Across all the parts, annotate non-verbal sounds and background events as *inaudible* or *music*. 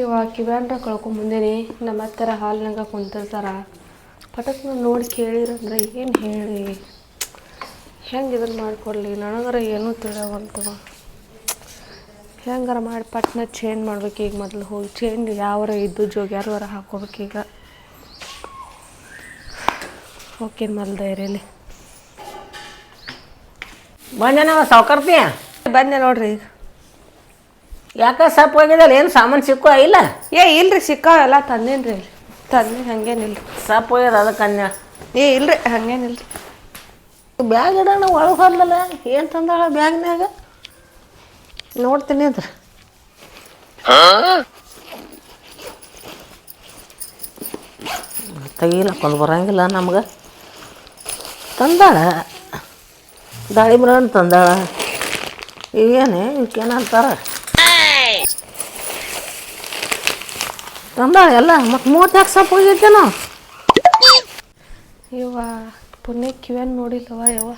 ಇವಾಗ ಕಿವ್ಯಾಂಡ್ರ ಕಳ್ಕೊಂಬಂದೇನಿ ನಮ್ಮ ಹತ್ತಿರ ಹಾಲಿನಾಗ ಕುಂತಿರ್ತಾರ. ಪಟಕ್ನ ನೋಡಿ ಕೇಳಿರಂದ್ರೆ ಏನು ಹೇಳಿ? ಹೆಂಗೆ ಇದನ್ನು ಮಾಡಿಕೊಡ್ಲಿ? ನನಗರ ಏನೂ ತಿಳಿಯವಂತವ ಹೆಂಗಾರ ಮಾಡಿ ಪಟ್ನ ಚೇಂಜ್ ಮಾಡ್ಬೇಕು ಈಗ ಮೊದಲು ಹೋಗಿ. ಚೇಂಜ್ ಯಾವಾರ ಇದ್ದು ಜೋಗ್ಯಾರವರ ಹಾಕೋಬೇಕೀಗ ಓಕೆ ಮೊದಲು ಧೈರ್ಯಲಿ ಬಂದೇನವ ಸಾವ್ಕಾರ್ತಿ ಬಂದೆ ನೋಡ್ರಿ ಈಗ. ಯಾಕ ಸಪ್ ಹೋಗಿದಲ್ಲ ಏನು ಸಾಮಾನು ಸಿಕ್ಕೋ ಇಲ್ಲ? ಏ ಇಲ್ರಿ ಸಿಕ್ಕಾವ ಎಲ್ಲ ತಂದೇನ್ರಿ ಇಲ್ಲಿ ತಂದು ಹಂಗೇನಿಲ್ರಿ. ಸಪ್ ಹೋಗ್ಯದ ಅದಕ್ಕೆ ಅನ್ಯ? ಏ ಇಲ್ರಿ ಹಂಗೇನಿಲ್ರಿ. ಬ್ಯಾಗ್ ಇಡೋಣ ಒಳಗೆ ಹೋದ್ಲಲ್ಲ ಏನು ತಂದಾಳ ಬ್ಯಾಗ್ನಾಗ ನೋಡ್ತೀನಿ ಅದ್ರ. ತೆಗಿಲಕ್ಕೊಂದು ಬರಂಗಿಲ್ಲ ನಮ್ಗೆ. ತಂದಾಳ? ದಾಳಿಂಬ್ರ ತಂದಾಳ? ಇವೇನು ಇವಕ್ಕೇನಂತಾರ ತಂದಾಳ ಎಲ್ಲ, ಮತ್ತು ನಾಲ್ಕು ಸಾವಿರ ಹೋಗಿದ್ದೇನೋ? ಇವ ಪುಣ್ಯ ಕಿವೇನು ನೋಡಿಲ್ಲವ ಯವ್ವ.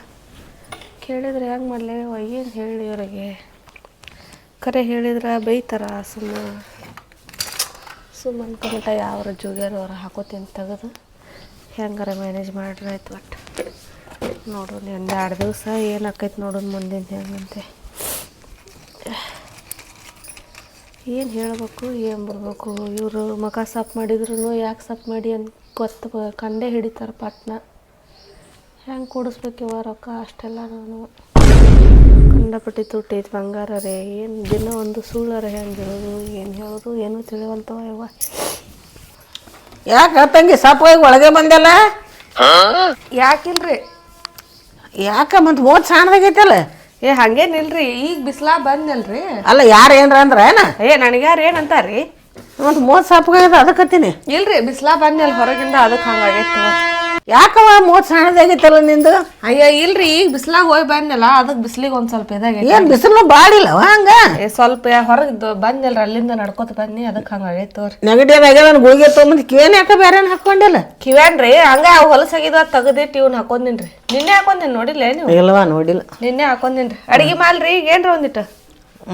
ಕೇಳಿದ್ರೆ ಹೆಂಗೆ ಮಾಡಲಿ ಯವ್ವ, ಏನು ಹೇಳಿ ಇವರಿಗೆ ಕರೆ ಹೇಳಿದ್ರೆ ಬೈತಾರ, ಸುಮ್ಮ ಸುಮ್ಮ ಅನ್ಕೊಂಬಿಟ್ಟ ಯಾವ್ರ ಜೋಗ್ಯಾರ ಅವ್ರು ಹಾಕೋತೀನಿ ತೆಗೆದು. ಹೆಂಗಾರ ಮ್ಯಾನೇಜ್ ಮಾಡ್ರಿ ಆಯ್ತು ಒಟ್ಟು. ನೋಡು, ಒಂದು ಎರಡು ದಿವಸ ಏನು ಆಕೈತೆ ನೋಡೋದು ಮುಂದಿನ ಹೆಂಗಂತೆ. ಏನು ಹೇಳಬೇಕು ಏನು ಬರಬೇಕು? ಇವರು ಮಗ ಸಪ್ ಮಾಡಿದ್ರು ಯಾಕೆ ಸಪ್ ಮಾಡಿ ಅಂತ ಗೊತ್ತು ಕಂಡೇ ಹಿಡಿತಾರೆ ಪಟ್ನ. ಹೆಂಗೆ ಕೂಡಿಸ್ಬೇಕಿವ ರೊಕ್ಕ? ಅಷ್ಟೆಲ್ಲ ನಾನು ಕಂಡಪಟ್ಟಿ ತುಟ್ಟೈತಿ ಬಂಗಾರ ರೇ ಏನು ದಿನ ಒಂದು ಸುಳ್ಳರ ಹೆಂಗೆ ಹೇಳೋದು ಏನು ಹೇಳೋದು ಏನೂ ತಿಳಿವಂತವ ಇವ. ಯಾಕೆ ತಂಗಿ ಸಪ್ ಹೋಗಿ ಒಳಗೆ ಬಂದಲ್ಲ? ಯಾಕಿಲ್ರಿ? ಯಾಕೆ ಮತ್ತೆ ಓದ್ ಸಣ್ಣದಾಗೈತಲ್ಲ ಏ ಹಂಗೇನಿಲ್ರಿ ಈಗ ಬಿಸ್ಲಾ ಬಂದಲ್ರಿ. ಅಲ್ಲ ಯಾರು ಏನ್ರ ಅಂದ್ರೆ ಏನ? ಏ ನನಗ್ಯಾರು ಏನಂತಾರ್ರಿ ಒಂದು ಮೂವತ್ತು ಸಪ್ಪಗಾಗ್ಯದ ಅದಕ್ಕತ್ತೀನಿ ಇಲ್ರಿ ಬಿಸ್ಲಾ ಬಂದಲ್ ಹೊರಗಿಂದ ಅದಕ್ಕೆ ಹಂಗಾಗೈತೆ ಯಾಕವ ಮೂವತ್ತು ಸಣ್ಣದಾಗೈತಲ್ಲ ನಿಂದು? ಅಯ್ಯ ಇಲ್ರಿ ಈಗ ಬಿಸ್ಲಾಗ ಹೋಗಿ ಬಂದಲ್ಲ ಅದಕ್ಕೆ ಬಿಸ್ಲಿಗೆ ಒಂದ್ ಸ್ವಲ್ಪ ಇದಾಗ ಏನು ಬಿಸಿಲು ಬಾಡಿಲ್ಲವ ಹಂಗ? ಏ ಸ್ವಲ್ಪ ಹೊರಗೆ ಬಂದಿಲ್ರಿ ಅಲ್ಲಿಂದ ನಡ್ಕೋತ ಬನ್ನಿ ಅದಕ್ಕೆ ಹಂಗಾಗೈತೆ ತೋರಿ. ನೆಗಡಿ ಆಗ್ಯದ ಗುಳಿಗೆ ತೊಗೊಂಬಂದು ಕಿವೇನ್ ಯಾಕ ಬೇರೆ ಹಾಕೊಂಡಿಲ್ಲ ಕಿವ್ಯಾನ್ರಿ ಹಂಗ ಹೊಲಸಾಗಿದ್ವ ಹೊಲಸಾಗಿದ ತೆಗ್ದಿಟ್ಟು ಇವ್ನ ಹಾಕೊಂದಿನ್ರಿ. ನಿನ್ನೆ ಹಾಕೊಂದಿನ್ ನೋಡಿಲ್ಲ ನೀವು? ಇಲ್ಲವಾ ನೋಡಿಲ್ಲ. ನಿನ್ನೆ ಹಾಕೊಂದಿನ್ರಿ. ಅಡಿಗೆ ಮಾಲ್ರಿ ಈಗ ಏನ್ರಿ ಒಂದಿಟ್ಟು?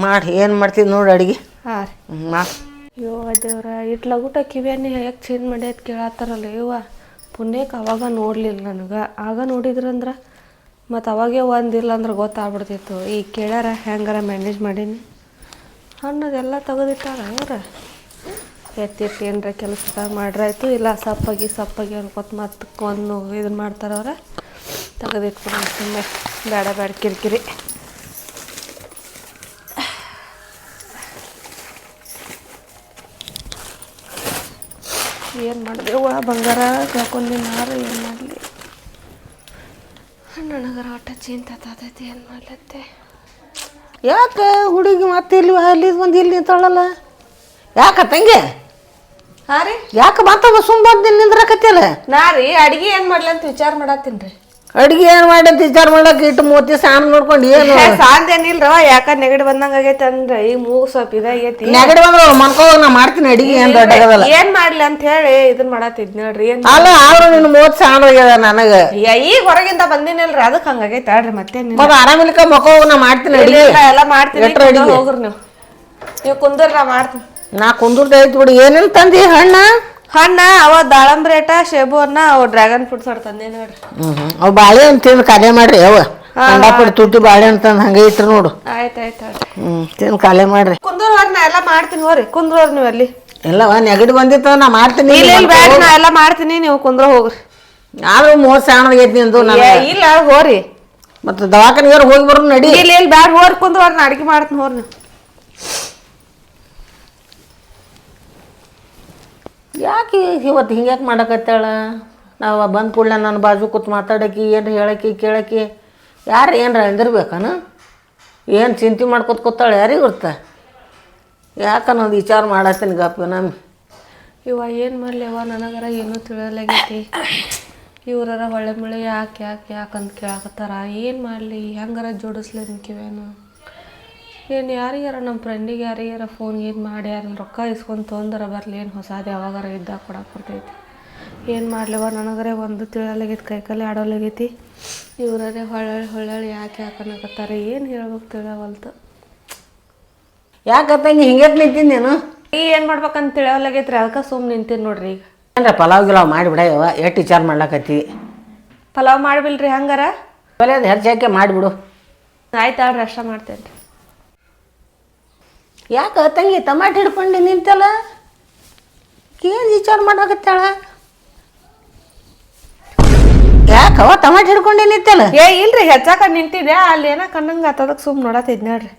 ಮಾಡಿ ಏನು ಮಾಡ್ತೀವಿ ನೋಡಿ ಅಡಿಗೆ. ಹಾ ರೀ. ಮಾಡಿ. ಅಯ್ಯೋ ದೇವ್ರ ಇಟ್ ಲಗುಟ ಕಿವ್ಯಾನಿ ಯಾಕೆ ಚೇಂಜ್ ಮಾಡಿ ಅಂತ ಕೇಳತ್ತಾರಲ್ಲ ಇವ ಪುಣ್ಯಕ್ಕೆ ಅವಾಗ ನೋಡಲಿಲ್ಲ ನನಗೆ. ಆಗ ನೋಡಿದ್ರಂದ್ರೆ ಮತ್ತು ಅವಾಗೇ ಒಂದಿಲ್ಲ ಅಂದ್ರೆ ಗೊತ್ತಾಗ್ಬಿಡ್ತಿತ್ತು. ಈಗ ಕೇಳ್ಯಾರ, ಹೆಂಗಾರ ಮ್ಯಾನೇಜ್ ಮಾಡೀನಿ? ಹಣ್ಣದೆಲ್ಲ ತೆಗೆದಿಟ್ಟಾರ ಅವ್ರ ಎತ್ತಿಟ್ಟು ಏನರ ಕೆಲಸದಾಗ ಮಾಡ್ರಾಯ್ತು ಇಲ್ಲ, ಸಪ್ಪಾಗಿ ಸಪ್ಪಾಗಿ ಅನ್ಕೊತ ಮತ್ತೆ ಒಂದು ಇದನ್ನ ಮಾಡ್ತಾರ ಅವ್ರ. ತೆಗೆದಿಟ್ಕೊಂಡು ಸುಮ್ಮನೆ ಬೇಡ ಬೇಡ, ಕಿರಿಕಿರಿ. ಏನು ಮಾಡಿದೆವ್ವ ಬಂಗಾರ ಕಳ್ಕೊಂಡು ನಾರು ಏನು ಮಾಡಲಿ? ನನಗರ ಒಟ್ಟ ಚಿಂತೆ ತಾತೈತಿ ಏನು ಮಾಡ್ಲತ್ತೆ? ಯಾಕೆ ಹುಡುಗಿ ಮತ್ತೆ ಇಲ್ಲಿ ಅಲ್ಲಿ ಬಂದು ಇಲ್ಲಿ ನಿಂತಳಲ್ಲ? ಯಾಕ ತಂಗಿ? ಹಾಂ ರೀ ಯಾಕೆ ಮಾತಾಡ ಸುಮ್ಮ ಬಂದು ನಿಂದ್ರಕತ್ತಲ್ಲ ನಾ ರೀ ಅಡುಗೆ ಏನು ಮಾಡ್ಲಿ ಅಂತ ವಿಚಾರ ಮಾಡತ್ತೀನಿ ರೀ. ಅಡಿಗೆ ಏನ್ ಮಾಡಿ ಅಂತ ವಿಚಾರ ಮಾಡಕ್ ಇಟ್ಟು ಮೂವತ್ತಿ ಸಾಮ್ ನೋಡ್ಕೊಂಡು ಏನು? ಸಾಂದೇನಿಲ್ರವ ಯಾಕ ನೆಗಡಿ ಬಂದಂಗ ಆಗೈತೆ ಅಂದ್ರೆ ಈ ಮೂಗು ಸ್ವಲ್ಪ ಇದಾಗೈತಿ ನೆಗಡಿ ಬಂದ್ರ ಮನ್ಕೋ ನಾ ಮಾಡ್ತೀನಿ ಅಡಿಗೆ ಏನು ಏನ್ ಮಾಡ್ಲಿ ಅಂತ ಹೇಳಿ ಇದನ್ ಮಾಡತ್ತಿದ್ ನೋಡ್ರಿ ಅಲ್ಲ ಆದ್ರೂ ನಿನ್ನ ಮೂವತ್ತು ಸಾಣ ಹೋಗ್ಯದ ನನಗೆ. ಈಗ ಹೊರಗಿಂದ ಬಂದಿನಿಲ್ರಿ ಅದಕ್ಕೆ ಹಂಗಾಗೈತಿ ಆಡ್ರಿ ಮತ್ತೆ ಮತ್ತೆ ಆರಾಮಿಲ್ಕ ಮಕ್ಕೋ ನಾ ಮಾಡ್ತೀನಿ ಅಡಿಗೆ. ಎಲ್ಲ ಮಾಡ್ತೀನಿ ಹೋಗ್ರಿ ನೀವು. ನೀವು ಕುಂದ್ರ ನಾ ಮಾಡ್ತೀನಿ. ನಾ ಕುಂದ್ರದ ಐತಿ ಬಿಡು. ಏನೇನ್ ತಂದಿ ಹಣ್ಣ? ಹಣ್ಣ ಅವ ದಾಳಂಬ್ರಿ ಏಟ ಶೇಬು ಅನ್ನ ಅವ ಡ್ರ್ಯಾಗನ್ ಫ್ರೂಟ್ಸ್ ಅವ್ರು ತಂದೆ ನೋಡ್ರಿ. ಹ್ಮ್ ಹ್ಮ್. ಅವು ಬಾಳೆಹಣ್ಣು ತಿಂದು ಖಾಲಿ ಮಾಡ್ರಿ ಅವ. ಕಂಡಾಪಟ್ಟು ತುಟ್ಟಿ ಬಾಳೆ ತಂದು ಹಂಗೆ ಇಟ್ರು ನೋಡು. ಆಯ್ತು ಆಯ್ತು ಆಯ್ತು ಹ್ಞೂ ತಿಂದು ಖಾಲಿ ಮಾಡ್ರಿ. ಕುಂದ್ರ ನಾ ಎಲ್ಲ ಮಾಡ್ತೀನಿ ಹೋರಿ ಕುಂದ್ರ ನೀವು ಅಲ್ಲಿ. ಇಲ್ಲವ ನೆಗಡಿ ಬಂದಿತ್ತು ನಾ ಮಾಡ್ತೀನಿ. ಇಲ್ಲ ಇಲ್ಲ ಬ್ಯಾಡ ನಾ ಎಲ್ಲ ಮಾಡ್ತೀನಿ ನೀವು ಕುಂದ್ರ ಹೋಗ್ರಿ. ಆದ್ರೂ ಮೂವತ್ತು ಸಾಣದೈತಿ ನಿಂದು ನಾನು ಏ, ಇಲ್ಲ ಹೋರಿ. ಮತ್ತೆ ದವಾಖಾನಿಗಾರ ಹೋಗಿ ಬರೋ ನಡಿ. ಇಲ್ಲ ಇಲ್ಲ ಬ್ಯಾಡ ಹೋರಿ ಕುಂದ್ರ ನಾ ಅಡಿಗೆ ಮಾಡ್ತೀನಿ ಹೋರಿ ನೀವು. ಯಾಕೆ ಇವತ್ತು ಹಿಂಗ್ಯಾಕೆ ಮಾಡಕತ್ತಾಳ? ನಾವು ಬಂದ ಕೂಡಲೇ ನನ್ನ ಬಾಜು ಕೂತ್ ಮಾತಾಡಕ್ಕೆ ಏನು ಹೇಳಕ್ಕೆ ಕೇಳಕ್ಕೆ ಯಾರು ಏನು ಅಂದಿರ್ಬೇಕನ? ಏನು ಚಿಂತೆ ಮಾಡ್ಕೊತ ಕೂತಾಳೆ, ಯಾರಿಗೆ ಗೊತ್ತ ಯಾಕನ್ನೋದು ವಿಚಾರ ಮಾಡತ್ತೀನಿ ಗಪ್ಪ ನಮ್ಮಿ ಇವ ಏನು ಮಾಡಲಿ ಅವ? ನನಗರ ಏನೂ ತಿಳಿಯಲಾಗೈತಿ. ಇವ್ರರ ಹೊಳೆ ಮಳೆ ಯಾಕೆ ಯಾಕೆ ಯಾಕೆ ಅಂತ ಕೇಳಕತ್ತಾರ. ಏನು ಮಾಡಲಿ? ಹೆಂಗಾರ ಜೋಡಿಸ್ಲಿ ಕಿವೇನು ಏನು ಯಾರಿಗಾರ ನಮ್ಮ ಫ್ರೆಂಡಿಗೆ ಯಾರಿಗಾರ ಫೋನ್ ಗೀನ್ ಮಾಡಿ ಯಾರನ್ನ ರೊಕ್ಕ ಇಸ್ಕೊಂಡು ತೊಂದರೆ ಬರಲಿ ಏನು ಹೊಸಾದು ಯಾವಾಗಾರ ಇದ್ದಾಗ ಕೊಡಕ್ಕೆ ಬರ್ತೈತಿ. ಏನು ಮಾಡ್ಲಿವ? ನನಗರೆ ಒಂದು ತಿಳಿಯಲಾಗೈತಿ ಕೈಕಾಲೆ ಆಡೋಲಾಗೈತಿ. ಇವರೇ ಹೊಳ್ಳಿ ಹೊಳ್ಳಿ ಯಾಕೆ ಅನ್ನಕತ್ತಾರ ಏನು ಹೇಳ್ಬೇಕು ತಿಳಿಯವಲ್ತು. ಯಾಕತ್ತಂಗೆ ಹಿಂಗೆ ನಿಂತೀನಿ ನೀನು? ಈ ಏನು ಮಾಡ್ಬೇಕಂತ ತಿಳಿಯವಲ್ಲಾಗೈತ್ರಿ ಅದಕ್ಕೆ ಸುಮ್ಮನೆ ನಿಂತೀನಿ ನೋಡ್ರಿ ಈಗ. ಅಂದ್ರೆ ಪಲಾವ್ ಗಿಲಾವ್ ಮಾಡಿಬಿಡ ಯಾವ ಎಷ್ಟು ವಿಚಾರ ಮಾಡ್ಲಕತ್ತಿ. ಪಲಾವ್ ಮಾಡ್ಬಿಲ್ರಿ ಹಂಗಾರ? ಒಲೆ ಅದು ಹೆಚ್ಚಾಕೆ ಮಾಡಿಬಿಡು. ಆಯ್ತು ಅಷ್ಟ ಮಾಡ್ತೇನೆ ರೀ ಯಾಕೆ ತಂಗಿ ಟಮಾಟ ಹಿಡ್ಕೊಂಡು ನಿಂತಲ್ಲ? ಏನು ವಿಚಾರ ಮಾಡಾಕತ್ತಾಳ ಯಾಕವ ತಮಾಟ ಹಿಡ್ಕೊಂಡು ನಿಂತಲ್ಲ? ಏ ಇಲ್ರಿ ಹೆಚ್ಚಾಕ ನಿಂತಿದ್ದೆ ಅಲ್ಲಿ ಏನ ಕಣ್ಣಂಗೆ ಆತದಕ್ಕೆ ಸುಮ್ಮನೆ ನೋಡತ್ತಿದ್ ನೋಡ್ರಿ.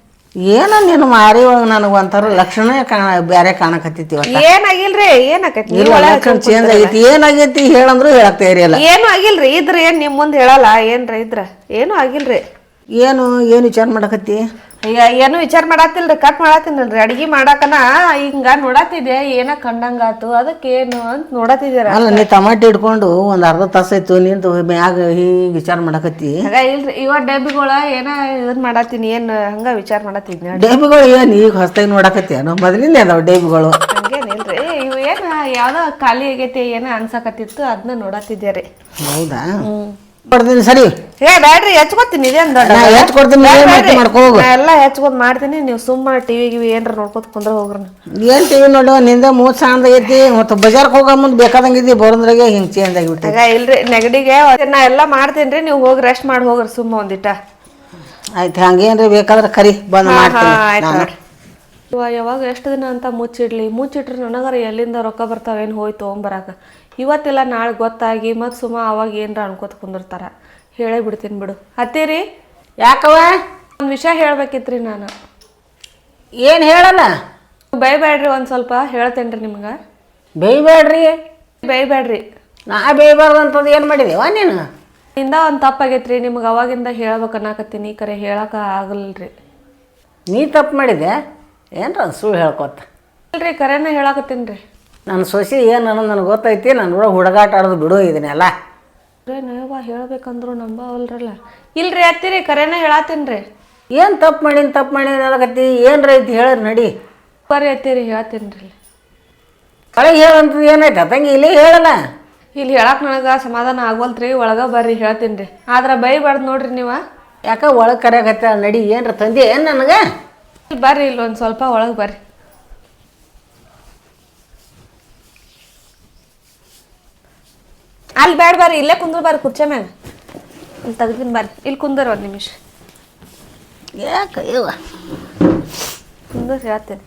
ಏನೋ ನಿನ್ನ ಮಾರಿ ಒಳಗೆ ನನಗೆ ಒಂಥರ ಲಕ್ಷಣ ಕಾಣ ಬೇರೆ ಕಾಣಕತ್ತೈತಿ ಏನಾಗಿಲ್ರಿ? ಏನಾಕೈತಿ? ಲಕ್ಷಣ ಚೇಂಜ್ ಆಗೈತಿ. ಏನಾಗೈತಿ ಹೇಳಂದ್ರು ಹೇಳಕ್ ಇರಲ್ಲ ಏನು ಆಗಿಲ್ರಿ ಇದ್ರ ಏನ್ ನಿಮ್ ಮುಂದೆ ಹೇಳಲ್ಲ ಏನ್ರ ಇದ್ರ? ಏನು ಆಗಿಲ್ರಿ. ಏನು ಏನು ವಿಚಾರ ಮಾಡಕತ್ತಿ? ಅಯ್ಯ ಏನು ವಿಚಾರ ಮಾಡತ್ತಿಲ್ರಿ ಕಟ್ ಮಾಡತ್ತಿಲ್ರಿ ಅಡಿಗೆ ಮಾಡಾಕನ ಹಿಂಗ ನೋಡತ್ತಿದ್ದೆ ಏನ ಕಂಡಂಗಾತು ಅದಕ್ಕೆ ಏನು ಅಂತ ನೋಡತ್ತಿದ್ದೀರ ಅಲ್ಲ ನೀ ಟಮಾಟಿ ಹಿಡ್ಕೊಂಡು ಒಂದು ಅರ್ಧ ತಾಸಾಯ್ತು ನಿಂತು ಮ್ಯಾಗ ಹೀಗೆ ವಿಚಾರ ಮಾಡಕತ್ತಿ. ಹಂಗ ಇಲ್ರಿ ಇವ ಡಬ್ಬಿಗಳ ಏನ ಇದನ್ ಮಾಡತ್ತೀನಿ ಏನ್ ಹಂಗ ವಿಚಾರ ಮಾಡತ್ತಿದ್ನಿ ಡೇಬಿಗಳು ಏನ್ ಈಗ ಹೊಸ್ತಾಗಿ ನೋಡಕತ್ತಿ ಅನ್ನೋ ಮೊದಲಿಂದ ಅದಾವ ಡೇಬಿಗಳು ಹಂಗೇನಿಲ್ರಿ ಇವ್ ಏನ ಯಾವ್ದೋ ಖಾಲಿ ಆಗೈತಿ ಏನ ಅನ್ಸಕತ್ತಿತ್ತು ಅದನ್ನ ನೋಡತ್ತಿದ್ದೆ ರೀ. ಹೌದಾ? ಕೊಡ್ತೀನಿ ಸರಿ. ಏ ಬ್ಯಾಡ್ರಿ ಹೆಚ್ಕೊತೀನಿ ಇದೇನ್ ದೊಡ್ಡ ನಾ ಹೆಚ್ಚು ಕೊಡ್ತೀನಿ ಏನ್ ಮಾಡ್ತಿ ಮಾಡ್ಕೊ ಹೋಗು. ನಾ ಎಲ್ಲ ಹೆಚ್ಕೊಂಡ್ ಮಾಡ್ತೀನಿ ನೀವು ಸುಮ್ಮ ಟಿವಿ ಗಿವಿ ಏನ್ರ ನೋಡ್ಕೊತ ಕುಂದ್ರ ಹೋಗ್ರಿ ಏನ್ ಟಿವಿ ನೋಡು ನಿಂದ ಮೂವತ್ತು ಐತಿ ಮತ್ತು ಬಜಾರ್ಗೆ ಹೋಗೋ ಮುಂದೆ ಬೇಕಾದಂಗಿದ್ದಿ ಬರೋದ್ರಾಗೆ ಹಿಂಗೆ ಚೇಂಜ್ ಆಗಿಬಿಟ್ಟು ಆಗ ಇಲ್ರಿ ನೆಗಡಿಗೆ ನಾ ಎಲ್ಲ ಮಾಡ್ತೇನ್ರಿ ನೀವು ಹೋಗಿ ರೆಸ್ಟ್ ಮಾಡಿ ಹೋಗ್ರಿ ಸುಮ್ಮ ಒಂದಿಟ ಆಯ್ತು ಹಂಗೇನ್ರಿ ಬೇಕಾದ್ರೆ ಕರಿ ಬಂದ್ ಮಾಡ್ತೀನಿ ಆಯ್ತು ನಾನು. ನೋಡ್ರಿ. ಇವ ಯಾವಾಗ ಎಷ್ಟು ದಿನ ಅಂತ ಮುಚ್ಚಿಡ್ಲಿ? ಮುಚ್ಚಿಟ್ರೆ ನನಗರ ಎಲ್ಲಿಂದ ರೊಕ್ಕ ಬರ್ತಾವೇನು ಹೋಯ್ತು ತೊಗೊಂಬರಾಕ? ಇವತ್ತೆಲ್ಲ ನಾಳೆ ಗೊತ್ತಾಗಿ ಮತ್ತು ಸುಮ್ಮ ಅವಾಗ ಏನರ ಅನ್ಕೋತ ಕುಂದಿರ್ತಾರ. ಹೇಳೇ ಬಿಡ್ತೀನಿ ಬಿಡು. ಹತ್ತೀರಿ ಯಾಕವ ಒಂದು ವಿಷಯ ಹೇಳ್ಬೇಕಿತ್ರಿ ನಾನು. ಏನು ಹೇಳಲ್ಲ? ಬೈಬೇಡ್ರಿ ಒಂದು ಸ್ವಲ್ಪ ಹೇಳ್ತೇನ್ರಿ ನಿಮ್ಗೆ. ಬೇಯ್ಬೇಡ್ರಿ ಬೈಬೇಡ್ರಿ ನಾ ಬೇಯ್ಬಾರ್ದಂಥದ್ದು ಏನು ಮಾಡಿದೆವ ನೀನು? ಇಂದ ಒಂದು ತಪ್ಪಾಗೈತ್ರಿ ನಿಮ್ಗೆ ಅವಾಗಿಂದ ಹೇಳ್ಬೇಕು ಅನ್ನಕತ್ತೀನಿ ಕರೆ ಹೇಳಕ ಆಗಲ್ರಿ. ನೀ ತಪ್ಪು ಮಾಡಿದೆ ಏನ್ರ ಸುಳ್ಳು ಹೇಳ್ಕೊತ? ಇಲ್ರಿ ಕರೆನ ಹೇಳಕತ್ತೀನಿ ರೀ. ನನ್ನ ಸೊಸಿ ಏನು ಅನ್ನೋದು ನನಗೆ ಗೊತ್ತೈತಿ ನನ್ನ ಒಳಗೆ ಹುಡುಗಾಟ ಆಡೋದು ಬಿಡು ಇದನ್ನೆಲ್ಲ ನೀವ ಹೇಳ್ಬೇಕಂದ್ರು ನಂಬವಲ್ರಲ್ಲ ಇಲ್ರಿ ಅತ್ತಿರಿ ಕರೆನ ಹೇಳತ್ತೀನಿ ರೀ. ಏನು ತಪ್ಪು ಮಾಡೀನಿ ತಪ್ಪು ಮಾಡೀನಿ ಅನ್ನಕತ್ತಿ ಏನು ಐತಿ ಹೇಳ್ರಿ ನಡಿ. ಬರ್ರಿ ಅತ್ತಿರಿ ಹೇಳ್ತೀನಿ ರೀ. ಹೇಳಂತ ಹೇಳಂತದ್ದು ಏನಾಯ್ತಾ? ತಂಗಿ ಇಲ್ಲಿ ಹೇಳಲ್ಲ. ಇಲ್ಲಿ ಹೇಳಕ್ ನನಗೆ ಸಮಾಧಾನ ಆಗೋಲ್ತ್ರಿ ಒಳಗ ಬರ್ರಿ ಹೇಳ್ತೀನಿ ರೀ. ಆದ್ರೆ ಬೈಬಾರ್ದು ನೋಡ್ರಿ ನೀವು. ಯಾಕೆ ಒಳಗೆ ಕರೆಯಕತ್ತ ನಡಿ ಏನ್ರ ತಂದೆ ಏನು ನನಗೆ? ಬರ್ರಿ ಇಲ್ಲಿ ಒಂದು ಸ್ವಲ್ಪ ಒಳಗೆ ಬರ್ರಿ. ಅಲ್ಲಿ ಬೇಡ ಬರ್ರಿ ಇಲ್ಲೇ ಕುಂದ್ರ ಬರ್ರಿ ಕುರ್ಚೆ ಮ್ಯಾಗ ಇಲ್ಲಿ ತೆಗ್ದಿನ ಬರ್ರಿ ಇಲ್ಲಿ ಕುಂದರ್ ಒಂದು ನಿಮಿಷ. ಯಾಕೆ ಇವ? ಕುಂದರ್ ಹೇಳ್ತೀನಿ.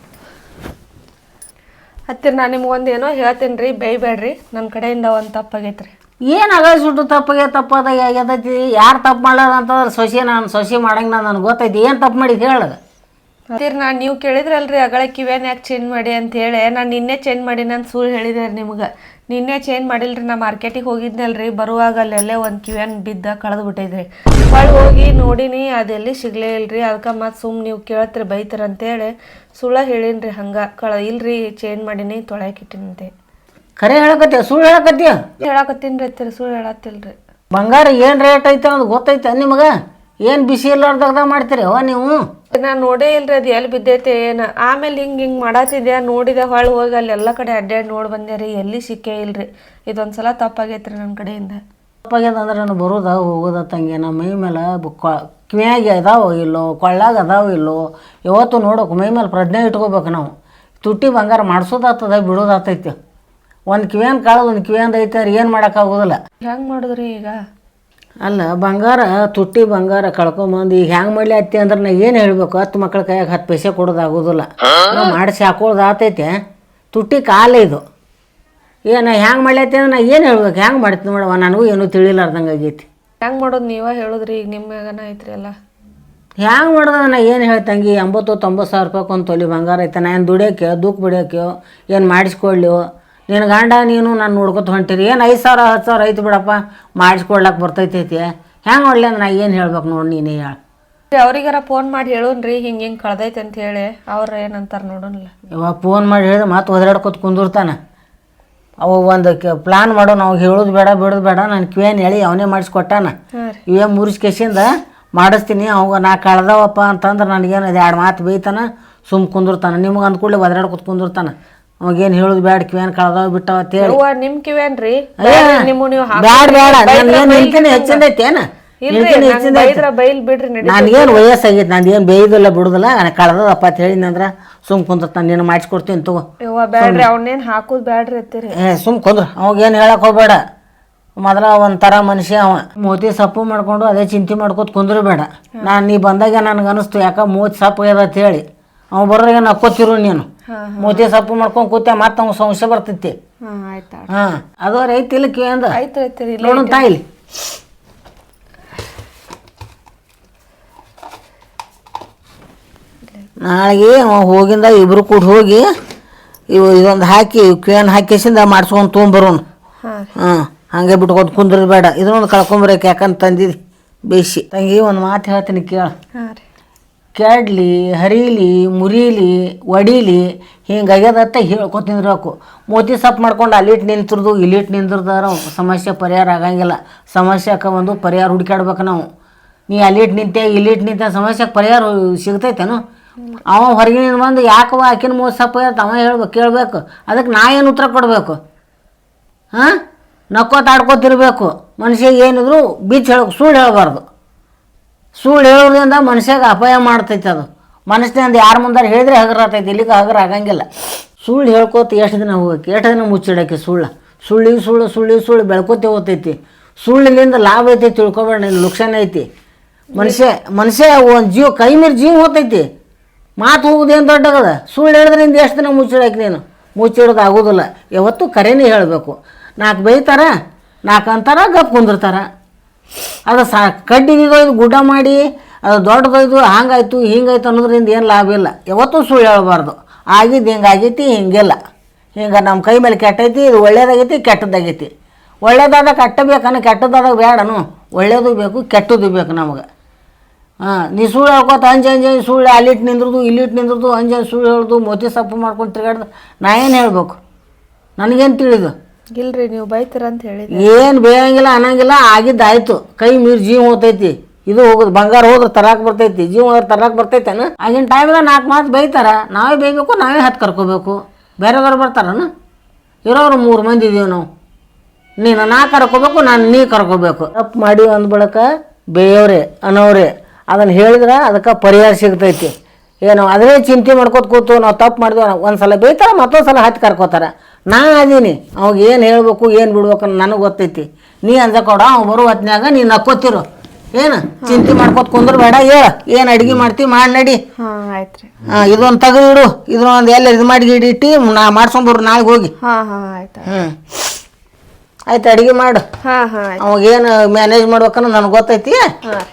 ಹತ್ತಿರ ನಾನು ನಿಮ್ಗೊಂದು ಏನೋ ಹೇಳ್ತೀನಿ ರೀ ಬೈಬೇಡ್ರಿ ನನ್ನ ಕಡೆಯಿಂದ ಒಂದು ತಪ್ಪಾಗೈತ್ರಿ. ಏನು ಆಗ ಸುಟ್ಟು ತಪ್ಪಿಗೆ ತಪ್ಪದ ಆಗ್ಯದೈತಿ ಯಾರು ತಪ್ಪು ಮಾಡ್ಲಾರ ಅಂತಂದ್ರೆ ಸೊಸೆ ನಾನು ಸೊಸೆ ಮಾಡಂಗೆ ನಾನು ನನಗೆ ಗೊತ್ತೈತಿ ಏನು ತಪ್ಪು ಮಾಡಿದ್ದು ಹೇಳ. ಹತ್ತಿರ ನಾನು ನೀವು ಕೇಳಿದ್ರಲ್ರಿ ಅಗಳ ಕಿವ್ಯಾನ ಯಾಕೆ ಚೇಂಜ್ ಮಾಡಿ ಅಂತ ಹೇಳಿ. ನಾನು ನಿನ್ನೆ ಚೇಂಜ್ ಮಾಡಿ ನಾನು ಸುಳ್ಳು ಹೇಳಿದೆ ನಿಮ್ಗೆ. ನಿನ್ನೆ ಚೇಂಜ್ ಮಾಡಿಲ್ರಿ ನಾ ಮಾರ್ಕೆಟಿಗೆ ಹೋಗಿದ್ನಲ್ರಿ ಬರುವಾಗ ಅಲ್ಲೆಲ್ಲೇ ಒಂದು ಕಿವ್ಯಾನ್ ಬಿದ್ದ ಕಳೆದು ಬಿಟ್ಟಿದ್ರಿ ಹೊಳ್ ಹೋಗಿ ನೋಡಿನಿ ಅದೆಲ್ಲಿ ಸಿಗ್ಲೇ ಇಲ್ರಿ ಅದಕ್ಕೆ ಮತ್ತೆ ಸುಮ್ ನೀವು ಕೇಳ್ತೀರಿ ಬೈತರ ಅಂತೇಳಿ ಸುಳ್ಳ ಹೇಳಿನ್ರಿ ಹಂಗೆ. ಕಳ ಇಲ್ರಿ ಚೇಂಜ್ ಮಾಡೀನಿ ತೊಳ್ಯಾಕಿಟ್ಟಿನಂತೆ ಖರೆ ಹೇಳಕತ್ತೀಯ? ಸುಳ್ಳು ಹೇಳಕತ್ತೀಯ? ಹೇಳಕತ್ತೀನಿ ರೀ ಸುಳ್ಳು ಹೇಳತ್ತಿಲ್ರಿ. ಬಂಗಾರ ಏನು ರೇಟ್ ಐತೆ ಅನ್ನೋದು ಗೊತ್ತೈತೆ ನಿಮಗೆ? ಏನು ಬಿಸಿ ಇಲ್ಲಾರ್ದಾಗ ಮಾಡ್ತೀರಿ ಅವ ನೀವು? ನಾನು ನೋಡೇ ಇಲ್ರಿ ಅದು ಎಲ್ಲಿ ಬಿದ್ದೈತೆ ಏನು? ಆಮೇಲೆ ಹಿಂಗೆ ಹಿಂಗೆ ಮಾಡತ್ತಿದ್ದೆ ನೋಡಿದೆ ಹೊಳ್ ಹೋಗಿ ಅಲ್ಲಿ ಎಲ್ಲ ಕಡೆ ಅಡ್ಡಾಡಿ ನೋಡಿ ಬಂದೆ ರೀ ಎಲ್ಲಿ ಸಿಕ್ಕೇ ಇಲ್ರಿ. ಇದೊಂದು ಸಲ ತಪ್ಪಾಗೈತ್ರಿ ನನ್ನ ಕಡೆಯಿಂದ. ತಪ್ಪಾಗ್ಯದ ಅಂದ್ರೆ ನಾನು ಬರೋದ ಹೋಗೋದ ತಂಗಿ ನಮ್ಮ ಮೈ ಮೇಲೆ ಕಿವಿಯಾಗಿ ಅದಾವ ಇಲ್ಲೋ ಕೊಳ್ಳಾಗ ಅದಾವ ಇಲ್ಲೋ ಯಾವತ್ತು ನೋಡೋಕೆ ಮೈ ಮೇಲೆ ಪ್ರಜ್ಞೆ ಇಟ್ಕೋಬೇಕು ನಾವು. ತುಟ್ಟಿ ಬಂಗಾರ ಮಾಡಿಸೋದಾಗ್ತದ ಬಿಡೋದಾಗ್ತೈತಿ. ಒಂದು ಕಿವಿಯನ್ ಕಾಳದು ಒಂದು ಕಿವ್ಯಾಂದ ಐತೆ ಏನು ಮಾಡೋಕ್ಕಾಗೋದಿಲ್ಲ ಹೆಂಗೆ ಮಾಡಿದ್ರಿ ಈಗ? ಅಲ್ಲ ಬಂಗಾರ ತುಟ್ಟಿ ಬಂಗಾರ ಕಳ್ಕೊಂಬಂದು ಈಗ ಹ್ಯಾಂಗ್ ಮಾಡ್ಲಿ ಅತ್ತಿ ಅಂದ್ರೆ ನಾ ಏನು ಹೇಳ್ಬೇಕು? ಹತ್ತು ಮಕ್ಳ ಕೈಯಾಗ ಹತ್ತು ಪೈಸೆ ಕೊಡೋದಾಗೋದಿಲ್ಲ ನಾವು ಮಾಡಿಸಿ ಹಾಕೊಳ್ಳೋದು ಆತೈತೆ. ತುಟ್ಟಿ ಕಾಲ ಇದು. ಏನು ಹೆಂಗೆ ಮಾಡ್ಲತ್ತಿ ಅಂದ್ರೆ ನಾ ಏನು ಹೇಳ್ಬೇಕು? ಹೆಂಗೆ ಮಾಡ್ತೀನಿ ನೋಡವ ನನಗೂ ಏನೂ ತಿಳಿಲಾರ್ದಂಗೆ ಆಗೈತಿ. ಹೆಂಗೆ ಮಾಡೋದು ನೀವೇ ಹೇಳಿದ್ರಿ? ಈಗ ನಿಮ್ಮ ಮ್ಯಾಗನ ಐತ್ರಿ ಅಲ್ಲ ಹ್ಯಾಂಗೆ ಮಾಡ್ದೆ ನಾ ಏನು ಹೇಳ್ತಂಗಿ ಎಂಬತ್ತು ತೊಂಬತ್ತು ಸಾವಿರ ರೂಪಾಯಿ ಒಂದು ತೊಲಿ ಬಂಗಾರ ಐತೆ. ನಾ ಏನು ದುಡಿಯೋಕೆ ದುಃಖ ಬಿಡೋಕೆ ಏನು ಮಾಡಿಸ್ಕೊಳ್ಳಿ ನಿನ್ನ ಗಂಡ ನೀನು ನಾನು ನೋಡ್ಕೊತ ಹೊಂಟಿರಿ. ಏನು ಐದು ಸಾವಿರ ಹತ್ತು ಸಾವಿರ ಐತಿ ಬಿಡಪ್ಪ. ಮಾಡಿಸ್ಕೊಡ್ಲಕ್ಕೆ ಬರ್ತೈತೈತಿ. ಹೆಂಗೆ ಒಳ್ಳೆ ಅಂದ್ರೆ ನಾ ಏನು ಹೇಳ್ಬೇಕು ನೋಡಿ ನೀನೇ ಹೇಳಿ. ಅವ್ರಿಗಾರ ಫೋನ್ ಮಾಡಿ ಹೇಳೋನ್ರಿ ಹಿಂಗೆ ಹಿಂಗೆ ಕಳ್ದೈತೆ ಅಂತ ಹೇಳಿ. ಅವ್ರ ಏನಂತಾರೆ ನೋಡೋಣಲ್ಲ ಇವಾಗ ಫೋನ್ ಮಾಡಿ ಹೇಳಿದ್ರೆ ಮತ್ತೆ ಒದರಾಡ್ಕೊತ ಕುಂದಿರ್ತಾನೆ. ಅವ ಒಂದು ಪ್ಲಾನ್ ಮಾಡೋ ನಾವು ಹೇಳೋದು ಬೇಡ ಬಿಡೋದು ಬೇಡ ನಾನು ಕಿವೇನು ಹೇಳಿ ಅವನೇ ಮಾಡಿಸ್ಕೊಟ್ಟಾನ. ಇವೇ ಮುರಿಸ್ಕೇಸಿಂದ ಮಾಡಿಸ್ತೀನಿ ಅವಾಗ ನಾ ಕಳ್ದವಪ್ಪ ಅಂತಂದ್ರೆ ನನಗೇನು ಅದು ಎರಡು ಮಾತು ಬೈತಾನ ಸುಮ್ ಕುಂದಿರ್ತಾನೆ. ನಿಮ್ಗೆ ಅಂದ್ಕೊಳ್ಳಿ ಒದರಾಡ್ಕೊತ ಕುಂದಿರ್ತಾನೆ. ಅವಾಗೇನು ಹೇಳೋದು ಬ್ಯಾಡ ಕಿವೇನು ಕಳ್ದವ ಬಿಟ್ಟಾವ ಅಂತೇಳಿ. ಅವ್ವ ನಿಮ್ ಕಿವೇನ್ರಿ ನಿಮ್ಮ ನೀವು ಬ್ಯಾಡ ಬೇಡ ನಾನು ಏನು? ಹೆಚ್ಚಿಂದ ಐತೇನ ನಿಲ್ತೀನಿ ಹೆಚ್ಚಿಂದ ಐತೆ. ಬೈದ್ರ ಬೈಲ್ ಬಿಡ್ರಿ ನಡಿ ನನಗೇನು ವಯಸ್ಸಾಗೈತೆ ನಾನು ಏನು ಬೇಯ್ದಿಲ್ಲ ಬಿಡುದಿಲ್ಲ. ಕಳ್ದದಪ್ಪ ಅಂತ ಹೇಳಿನಂದ್ರ ಸುಮ್ ಕುಂದ್ರ ನಾನು ನೀನು ಮಾಡಿಸ್ಕೊಡ್ತೀನಿ ತಗೋ. ಯವ್ವ ಬ್ಯಾಡ್ರಿ ಅವನೇನ್ ಹಾಕುದ್ ಬ್ಯಾಡ್ರಿ ಅತ್ತೀರಿ ಏ ಸುಮ್ ಕುಂದ್ರ. ಅವಾಗೇನು ಹೇಳಕ್ ಹೋಗ್ಬೇಡ. ಮೊದಲ ಒಂಥರ ಮನುಷ್ಯ ಅವ. ಮೋತಿ ಸಪ್ಪು ಮಾಡ್ಕೊಂಡು ಅದೇ ಚಿಂತೆ ಮಾಡ್ಕೊತ ಕುಂದ್ರು ಬೇಡ ನಾನು ನೀ ಬಂದಾಗ ನನಗೆ ಅನಿಸ್ತು ಯಾಕ ಮೂತಿ ಸಪ್ಪು ಅದ ಅಂತ ಹೇಳಿ. ಅವ ಬರೋದಾಗ ನಕ್ಕೋತಿರು ನೀನು. ಮೋದಿ ಸಪ್ಪು ಮಾಡ್ಕೊಂಡು ಕೂತೆ ಮತ್ತೆ ಅವ್ನು ಸಮಸ್ಯೆ ಬರ್ತೈತಿ. ಹಾ ಆಯ್ತಾ ಹಾಂ ಅದು ರೈತ ಇಲ್ಲ ಕೇಂದ ಆಯ್ತು ನೋಡೋಣ ತಾಯಿಲಿ. ನಾಳೆಗೆ ಅವ ಹೋಗಿಂದ ಇಬ್ರು ಕೂಡ ಹೋಗಿ ಇವು ಇದೊಂದು ಹಾಕಿ ಕ್ವೇನ್ ಹಾಕಿಸಿಂದ ಮಾಡ್ಸ್ಕೊಂಡು ತೊಗೊಂಬರೋನು. ಹಾ ಹಾಂ ಹಂಗೆ ಬಿಟ್ಕೊಂಡು ಕುಂದ್ರದ್ ಬೇಡ. ಇದನ್ನೊಂದು ಕಳ್ಕೊಂಬರಕ್ಕೆ ಯಾಕಂತ ತಂದಿದ್ದು ಬೇಯಿಸಿ ತಂಗಿ ಒಂದು ಮಾತು ಹೇಳ್ತೀನಿ ಕೇಳ. ಹಾಂ ರೀ. ಕೆಡ್ಲಿ, ಹರೀಲಿ, ಮುರಿಲಿ, ಒಡೀಲಿ ಹಿಂಗಾಗ್ಯದತ್ತ ಹೇಳ್ಕೊತ ನಿಂದ್ರಬೇಕು. ಮೋತಿ ಸಪ್ ಮಾಡ್ಕೊಂಡು ಅಲ್ಲಿಟ್ಟು ನಿಂತಿರ್ದು ಇಲ್ಲಿಟ್ಟು ನಿಂದಿರ್ದಾರ ಸಮಸ್ಯೆ ಪರಿಹಾರ ಆಗಂಗಿಲ್ಲ. ಸಮಸ್ಯೆಗೆ ಒಂದು ಪರಿಹಾರ ಹುಡುಕಾಡ್ಬೇಕು ನಾವು. ನೀ ಅಲ್ಲಿಟ್ಟು ನಿಂತೆ ಇಲ್ಲಿಟ್ಟು ನಿಂತೆ ಸಮಸ್ಯೆಗೆ ಪರಿಹಾರ ಸಿಗ್ತೈತೇನು? ಅವ ಹೊರಗಿನಿಂದ ಬಂದು ಯಾಕವ ಆಕಿನ ಸಪ್ ಆಗ್ಯದ ಅವ ಹೇಳ್ಬೇಕು ಕೇಳಬೇಕು. ಅದಕ್ಕೆ ನಾ ಏನು ಉತ್ತರ ಕೊಡಬೇಕು? ಹಾಂ? ನಕ್ಕೋತಾಡ್ಕೋತಿರ್ಬೇಕು ಮನುಷ್ಯ ಏನಿದ್ರು ಬೀಚ್ ಹೇಳಬೇಕು ಸುಳ್ಳು ಹೇಳಬಾರ್ದು. ಸುಳ್ಳು ಹೇಳೋದ್ರಿಂದ ಮನುಷ್ಯಾಗ ಅಪಾಯ ಮಾಡ್ತೈತೆ ಅದು. ಮನಸ್ಸಿನಿಂದ ಯಾರ ಮುಂದಾರು ಹೇಳಿದ್ರೆ ಹಗರ ಆಗ್ತೈತಿ ಇಲ್ಲಿಗೆ ಹಗರ ಆಗಂಗಿಲ್ಲ. ಸುಳ್ಳು ಹೇಳ್ಕೋತ ಎಷ್ಟು ದಿನ ಹೋಗಕ್ಕೆ, ಎಷ್ಟು ದಿನ ಮುಚ್ಚಿಡೋಕ್ಕೆ ಸುಳ್ಳು? ಸುಳ್ಳಿಗೆ ಸುಳ್ಳು ಸುಳ್ಳಿಗೆ ಸುಳ್ಳು ಬೆಳ್ಕೋತೆ ಹೋಗ್ತೈತಿ. ಸುಳ್ಳಿನಿಂದ ಲಾಭ ಐತಿ ತಿಳ್ಕೊಬೇಡ ನುಕ್ಸಾನ ಐತಿ. ಮನುಷ್ಯ ಮನುಷ್ಯ ಒಂದು ಜೀವ, ಕೈ ಮೀರಿ ಜೀವ ಹೋಗ್ತೈತಿ ಮಾತು ಹೋಗೋದೇನು ದೊಡ್ಡದ ಸುಳ್ಳು ಹೇಳಿದ್ರಿಂದ ಎಷ್ಟು ದಿನ ಮುಚ್ಚಿಡಕ್ಕೆ ನೀನು? ಮುಚ್ಚಿಡೋದು ಆಗೋದಿಲ್ಲ. ಯಾವತ್ತೂ ಕರೆನೇ ಹೇಳಬೇಕು. ನಾಲ್ಕು ಬೈತಾರ ನಾಲ್ಕು ಅಂತಾರ, ಗಪ್ ಕುಂದಿರ್ತಾರ. ಅದು ಸಾ ಕಡ್ಡಿಗಿದೊಯ್ದು ಗುಡ್ಡ ಮಾಡಿ, ಅದು ದೊಡ್ಡದೊಯ್ದು ಹಾಂಗಾಯ್ತು, ಹಿಂಗಾಯ್ತು ಅನ್ನೋದ್ರಿಂದ ಏನು ಲಾಭ ಇಲ್ಲ. ಯಾವತ್ತೂ ಸುಳ್ಳು ಹೇಳಬಾರ್ದು. ಆಗಿದ್ದು ಹಿಂಗಾಗೈತಿ, ಹಿಂಗಿಲ್ಲ. ಹಿಂಗೆ ನಮ್ಮ ಕೈ ಮೇಲೆ ಕೆಟ್ಟೈತಿ, ಇದು ಒಳ್ಳೇದಾಗೈತಿ ಕೆಟ್ಟದ್ದಾಗೈತಿ ಒಳ್ಳೇದಾದಾಗ ಕಟ್ಟಬೇಕನ್ನ ಕೆಟ್ಟದಾದಾಗ ಬೇಡನು ಒಳ್ಳೇದು ಬೇಕು, ಕೆಟ್ಟದ್ದು ಬೇಕು ನಮಗೆ. ಹಾಂ, ನೀ ಸುಳ್ಳು ಹೇಳ್ಕೊತ ಅಂಜೆ ಅಂಜೆ ಸುಳ್ಳು ಅಲ್ಲಿಟ್ಟು ನಿಂದ್ರದು ಇಲ್ಲಿಟ್ಟು ನಿಂದ್ರದು ಅಂಜೆ ಸುಳ್ಳು ಹೇಳ್ದು, ಮೋತಿ ಸಪ್ಪು ಮಾಡ್ಕೊಂಡು ತಿರ್ಗಾಡ್ದು, ನಾ ಏನು ಹೇಳ್ಬೇಕು? ನನಗೇನು ತಿಳಿದು? ಇಲ್ರಿ, ನೀವು ಬೈತೀರ ಅಂತ ಹೇಳಿ ಏನು ಬೇಯಂಗಿಲ್ಲ, ಅನ್ನಂಗಿಲ್ಲ, ಆಗಿದ್ದಾಯ್ತು. ಕೈ ಮೀರಿ ಜೀವ ಹೋಗ್ತೈತಿ ಇದು ಹೋಗುದು, ಬಂಗಾರ ಹೋದ್ರೆ ತರಾಕ್ ಬರ್ತೈತಿ, ಜೀವ ಹೋದ್ರೆ ತರಾಕ್ ಬರ್ತೈತೇನು ಆಗಿನ ಟೈಮ್ದಾಗ ನಾಲ್ಕು ಮಾತು ಬೈತಾರ. ನಾವೇ ಬೇಯಬೇಕು, ನಾವೇ ಹತ್ತು ಕರ್ಕೋಬೇಕು. ಬೇರೆದವ್ರು ಬರ್ತಾರನ ಇರೋರು ಮೂರು ಮಂದಿ ಇದೀವಿ ನಾವು. ನೀನು ನಾ ಕರ್ಕೋಬೇಕು, ನಾನು ನೀ ಕರ್ಕೋಬೇಕು. ತಪ್ಪು ಮಾಡಿ ಅಂದ ಬಳಕ ಬೇಯೋರೆ, ಅನ್ನೋರೆ. ಅದನ್ನು ಹೇಳಿದ್ರೆ ಅದಕ್ಕೆ ಪರಿಹಾರ ಸಿಗ್ತೈತಿ. ಏನು ಅದೇ ಚಿಂತೆ ಮಾಡ್ಕೋತ ಕೂತು, ನಾವು ತಪ್ಪು ಮಾಡಿದ್ವಿ ಒಂದು ಸಲ ಬೈತಾರ ಮತ್ತೊಂದು ಸಲ ಹತ್ತು ಕರ್ಕೋತಾರ. ನಾ ಅದೀನಿ. ಅವಾಗ ಏನು ಹೇಳ್ಬೇಕು ಏನು ಬಿಡ್ಬೇಕು ನನಗೆ ಗೊತ್ತೈತಿ. ನೀ ಅಂದ ಕೊಡ ಅವ್ನು ಬರೋ ಹೊತ್ನ್ಯಾಗ ನೀನು ನಕ್ಕೋತಿರು. ಏನು? ಚಿಂತೆ ಮಾಡ್ಕೊತ ಕುಂದ್ರ ಬೇಡ ಹೇಳ ಏನು ಅಡ್ಗೆ ಮಾಡ್ತೀವಿ ಮಾಡಿ ನಡಿ. ಆಯ್ತು ರೀ. ಹಾಂ ಇದೊಂದು ತೆಗೆದು ಇಡು. ಇದೊಂದು ಎಲ್ಲ ಇದು ಮಾಡಿ ಗಿಡಿ ಇಟ್ಟು ನಾ ಮಾಡ್ಸ್ಕೊಂಬರು ನಾಳೆ ಹೋಗಿ. ಹಾಂ ಹಾಂ ಆಯ್ತು ಹ್ಞೂ ಆಯ್ತು ಅಡುಗೆ ಮಾಡು. ಹಾಂ ಹಾಂ ಆಯ್ತು. ಅವಾಗ ಏನು ಮ್ಯಾನೇಜ್ ಮಾಡ್ಬೇಕನ್ನೋ ನನಗೆ ಗೊತ್ತೈತಿ.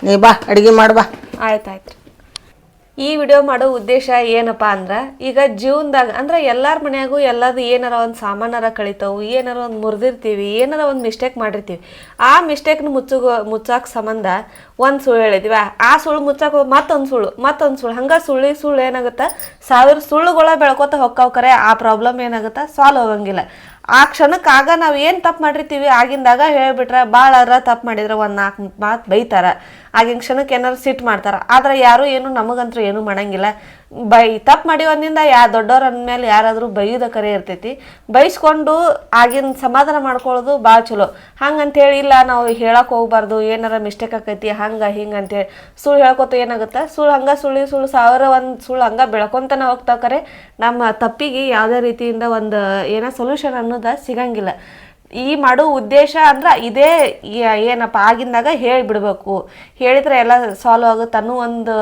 ನೀ ಬಾ ಅಡುಗೆ ಮಾಡಿ ಬಾ. ಆಯ್ತು ಆಯ್ತು ಈ ವಿಡಿಯೋ ಮಾಡೋ ಉದ್ದೇಶ ಏನಪ್ಪ ಅಂದ್ರೆ, ಈಗ ಜೀವನದಾಗ, ಅಂದ್ರೆ ಎಲ್ಲಾರ ಮನೆಯಾಗೂ ಎಲ್ಲದು ಏನಾರ ಒಂದು ಸಾಮಾನಾರ ಕಳಿತಾವು, ಏನಾರ ಒಂದು ಮುರಿದಿರ್ತೀವಿ, ಏನಾರ ಒಂದು ಮಿಸ್ಟೇಕ್ ಮಾಡಿರ್ತೀವಿ. ಆ ಮಿಸ್ಟೇಕ್ನ ಮುಚ್ಚಗ, ಮುಚ್ಚಾಕ ಸಂಬಂಧ ಒಂದು ಸುಳ್ಳು ಹೇಳಿದ್ವಿ. ಆ ಸುಳ್ಳು ಮುಚ್ಚಾಕ ಮತ್ತೊಂದು ಸುಳ್ಳು ಮತ್ತೊಂದು ಸುಳ್ಳು. ಹಂಗೆ ಸುಳ್ಳಿ, ಸುಳ್ಳು ಏನಾಗುತ್ತೆ? ಸಾವಿರ ಸುಳ್ಳುಗಳ ಬೆಳ್ಕೊತ ಹೊಕ್ಕಾವ್ ಕರೆ, ಆ ಪ್ರಾಬ್ಲಮ್ ಏನಾಗುತ್ತೆ? ಸಾಲ್ವ್ ಆಗಂಗಿಲ್ಲ ಆ ಕ್ಷಣಕ್ಕೆ ಆಗ ನಾವು ಏನು ತಪ್ಪು ಮಾಡಿರ್ತೀವಿ, ಆಗಿಂದಾಗ ಹೇಳಿಬಿಟ್ರೆ ಭಾಳ ತಪ್ಪು ಮಾಡಿದ್ರೆ ಒಂದು ನಾಲ್ಕು ಮಾತು ಬೈತಾರೆ. ಆಗಿನ ಕ್ಷಣಕ್ಕೆ ಏನಾರು ಸಿಟ್ಟು ಮಾಡ್ತಾರೆ. ಆದ್ರೆ ಯಾರು ಏನು ನಮಗಂತೂ ಏನು ಮಾಡಂಗಿಲ್ಲ. ಬೈ ತಪ್ಪು ಮಾಡಿ ಒಂದಿಂದ ಯಾ ದೊಡ್ಡವ್ರ ಅಂದಮೇಲೆ ಯಾರಾದರೂ ಬೈಯೋದ ಕರೆ ಇರ್ತೈತಿ. ಬೈಸ್ಕೊಂಡು ಆಗಿನ ಸಮಾಧಾನ ಮಾಡ್ಕೊಳ್ಳೋದು ಭಾಳ ಚಲೋ. ಹಂಗಂತೇಳಿ ಇಲ್ಲ ನಾವು ಹೇಳಕ್ಕೆ ಹೋಗ್ಬಾರ್ದು, ಏನಾರ ಮಿಸ್ಟೇಕ್ ಆಕೈತಿ, ಹಂಗೆ, ಹಿಂಗೆ ಅಂತೇಳಿ. ಸುಳ್ಳು ಹೇಳ್ಕೊತ ಏನಾಗುತ್ತೆ? ಸುಳ್ಳು ಹಂಗೆ ಸುಳ್ಳಿ, ಸುಳ್ಳು ಸಾವಿರ ಒಂದು ಸುಳ್ಳು ಹಂಗೆ ಬೆಳ್ಕೊಂತನ ಹೋಗ್ತಾವ ಕರೆ. ನಮ್ಮ ತಪ್ಪಿಗೆ ಯಾವುದೇ ರೀತಿಯಿಂದ ಒಂದು, ಏನೋ ಸೊಲ್ಯೂಷನ್ ಅನ್ನೋದು ಸಿಗಂಗಿಲ್ಲ. ಈ ಮಾಡೋ ಉದ್ದೇಶ ಅಂದ್ರೆ ಇದೇ ಏನಪ್ಪ ಆಗಿಂದಾಗ ಹೇಳಿಬಿಡ್ಬೇಕು. ಹೇಳಿದ್ರೆ ಎಲ್ಲ ಸಾಲ್ವ್ ಆಗುತ್ತೆ ಅನ್ನೋ ಒಂದು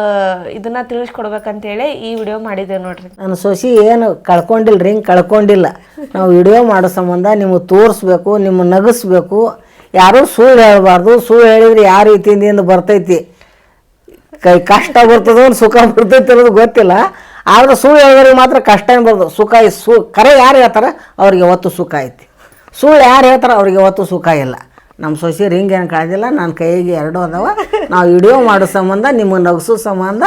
ಇದನ್ನ ತಿಳಿಸ್ಕೊಡ್ಬೇಕಂತೇಳಿ ಈ ವಿಡಿಯೋ ಮಾಡಿದೆ ನೋಡ್ರಿ. ನಾನು ಸೊಸಿ ಏನು ಕಳ್ಕೊಂಡಿಲ್ಲ ರೀ ಹಿಂಗೆ ಕಳ್ಕೊಂಡಿಲ್ಲ. ನಾವು ವಿಡಿಯೋ ಮಾಡೋ ಸಂಬಂಧ ನಿಮಗೆ ತೋರಿಸ್ಬೇಕು ನಿಮ್ಮ ನಗಿಸ್ಬೇಕು. ಯಾರೂ ಸುಳ್ಳು ಹೇಳಬಾರ್ದು, ಸುಳ್ಳು ಹೇಳಿದ್ರೆ ಯಾವ ರೀತಿಯಿಂದ ಬರ್ತೈತಿ? ಕೈ ಕಷ್ಟ ಬರ್ತದೋ ಸುಖ ಬರ್ತೈತಿ ಅನ್ನೋದು ಗೊತ್ತಿಲ್ಲ. ಆದ್ರೆ ಸುಳ್ಳು ಹೇಳಿದ್ರೆ ಮಾತ್ರ ಕಷ್ಟ ಏನು ಬರ್ತದೆ? ಸುಖ ಸು ಕರೆ ಯಾರು ಹೇಳ್ತಾರೆ? ಅವ್ರಿಗೆ ಯಾವತ್ತು ಸುಖ ಐತಿ. ಸುಳ್ಳು ಯಾರು ಹೇಳ್ತಾರೆ ಅವ್ರಿಗೆ ಯಾವತ್ತು ಸುಖ ಇಲ್ಲ. ನಮ್ಮ ಸೊಸೆ ರಿಂಗ್ ಏನು ಕಳೆದಿಲ್ಲ ನನ್ನ ಕೈಗೆ ಎರಡು ಅದಾವ. ನಾವು ವಿಡಿಯೋ ಮಾಡೋ ಸಂಬಂಧ ನಿಮಗೆ ನಗಿಸೋ ಸಂಬಂಧ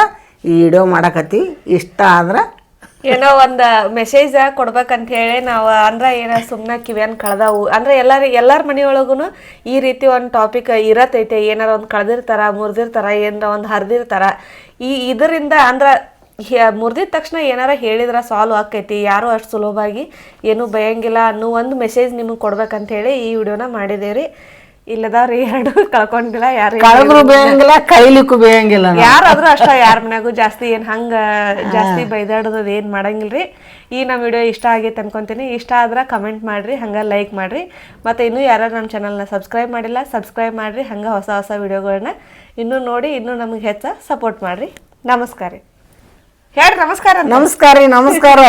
ಈ ವಿಡಿಯೋ ಮಾಡಕತ್ತೀವಿ. ಇಷ್ಟ ಆದ್ರೆ ಏನೋ ಒಂದು ಮೆಸೇಜ ಕೊಡ್ಬೇಕಂತ ಹೇಳಿ ನಾವು ಅಂದ್ರೆ ಏನೋ ಸುಮ್ಮನೆ ಕಿವಿಯನ್ನು ಕಳ್ದವು. ಅಂದ್ರೆ ಎಲ್ಲಾರ ಎಲ್ಲಾರ ಮನೆಯೊಳಗೂ ಈ ರೀತಿ ಒಂದು ಟಾಪಿಕ್ ಇರತೈತೆ. ಏನಾರ ಒಂದು ಕಳೆದಿರ್ತಾರ, ಮುರಿದಿರ್ತಾರ, ಏನಾರ ಒಂದು ಹರಿದಿರ್ತಾರ. ಈ ಇದರಿಂದ ಅಂದ್ರೆ ಮುರಿದಿದ ತಕ್ಷಣ ಏನಾರ ಹೇಳಿದ್ರೆ ಸಾಲ್ವ್ ಆಕೈತಿ ಯಾರು ಅಷ್ಟು ಸುಲಭವಾಗಿ ಏನೂ ಬಯಂಗಿಲ್ಲ ಅನ್ನೋ ಒಂದು ಮೆಸೇಜ್ ನಿಮಗೆ ಕೊಡ್ಬೇಕಂತ ಹೇಳಿ ಈ ವಿಡಿಯೋನ ಮಾಡಿದೇವ್ರಿ. ಇಲ್ಲದವ್ರಿ ಎರಡು *laughs* ಕಳ್ಕೊಂಡಿಲ್ಲ ಯಾರು ಕಳೆದ್ರು ಬೇಯಂಗಿಲ್ಲ ಕೈಲಿಕ್ಕೂ ಬೇಯಂಗಿಲ್ಲ. ಯಾರಾದ್ರೂ ಅಷ್ಟ *laughs* ಯಾರ ಮನ್ಯಾಗೂ ಜಾಸ್ತಿ ಏನ್ ಹಂಗ ಜಾಸ್ತಿ ಬೈದಾಡೋದು ಏನ್ ಮಾಡಂಗಿಲ್ರಿ. ಈ ನಮ್ಮ ವಿಡಿಯೋ ಇಷ್ಟ ಆಗೈತೆ ಅನ್ಕೊಂತೀನಿ. ಇಷ್ಟ ಆದ್ರೆ ಕಮೆಂಟ್ ಮಾಡ್ರಿ ಹಂಗ ಲೈಕ್ ಮಾಡ್ರಿ. ಮತ್ತೆ ಇನ್ನೂ ಯಾರು ನಮ್ಮ ಚಾನಲ್ನ ಸಬ್ಸ್ಕ್ರೈಬ್ ಮಾಡಿಲ್ಲ ಸಬ್ಸ್ಕ್ರೈಬ್ ಮಾಡ್ರಿ ಹಂಗ ಹೊಸ ಹೊಸ ವಿಡಿಯೋಗಳನ್ನ ಇನ್ನೂ ನೋಡಿ ಇನ್ನೂ ನಮಗೆ ಹೆಚ್ಚ ಸಪೋರ್ಟ್ ಮಾಡ್ರಿ. ನಮಸ್ಕಾರ ರೀ. ಹೇಳ್ರಿ ನಮಸ್ಕಾರ ನಮಸ್ಕಾರ ರೀ ನಮಸ್ಕಾರ.